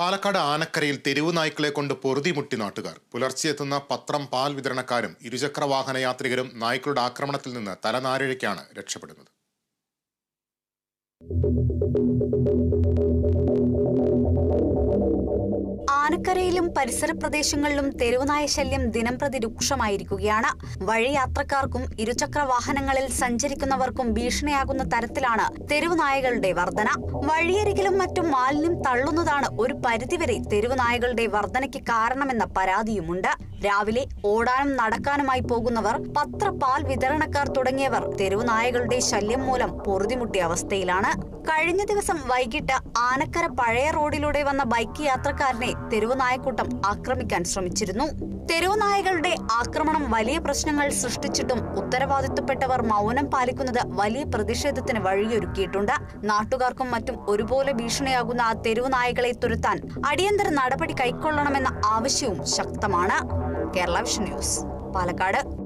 പാലക്കാട് ആനക്കരയിൽ തെരുവു നായ്ക്കളെ കൊണ്ട് പൊറുതിമുട്ടി നാട്ടുകാർ. പുലർച്ചെ എത്തുന്ന പത്രം പാൽ വിതരണക്കാരും ഇരുചക്ര വാഹന യാത്രികരും നായ്ക്കളുടെ ആക്രമണത്തിൽ നിന്ന് തലനാരിഴയ്ക്കാണ് രക്ഷപ്പെടുന്നത്. ആനക്കരയിലും പരിസര പ്രദേശങ്ങളിലും തെരുവുനായ ശല്യം ദിനംപ്രതി രൂക്ഷമായിരിക്കുകയാണ്. വഴിയാത്രക്കാർക്കും ഇരുചക്ര വാഹനങ്ങളിൽ സഞ്ചരിക്കുന്നവർക്കും ഭീഷണിയാകുന്ന തരത്തിലാണ് തെരുവുനായകളുടെ വർധന. വഴിയരികിലും മറ്റും മാലിന്യം തള്ളുന്നതാണ് ഒരു പരിധിവരെ തെരുവുനായകളുടെ വർധനയ്ക്ക് കാരണമെന്ന പരാതിയുമുണ്ട്. രാവിലെ ഓടാനും നടക്കാനുമായി പോകുന്നവർ പത്ര പാൽ വിതരണക്കാർ തുടങ്ങിയവർ തെരുവുനായകളുടെ ശല്യം മൂലം പൊറുതിമുട്ടിയ അവസ്ഥയിലാണ്. കഴിഞ്ഞ ദിവസം വൈകിട്ട് ആനക്കര പഴയ റോഡിലൂടെ വന്ന ബൈക്ക് യാത്രക്കാരനെ തെരുവുനായക്കൂട്ടം ആക്രമിക്കാൻ ശ്രമിച്ചിരുന്നു. തെരുവുനായകളുടെ ആക്രമണം വലിയ പ്രശ്നങ്ങൾ സൃഷ്ടിച്ചിട്ടും ഉത്തരവാദിത്വപ്പെട്ടവർ മൗനം പാലിക്കുന്നത് വലിയ പ്രതിഷേധത്തിന് വഴിയൊരുക്കിയിട്ടുണ്ട്. നാട്ടുകാർക്കും മറ്റും ഒരുപോലെ ഭീഷണിയാകുന്ന ആ തെരുവുനായകളെ തുരത്താൻ അടിയന്തര നടപടി കൈക്കൊള്ളണമെന്ന ആവശ്യവും ശക്തമാണ്. Kerala vision news Palakkad.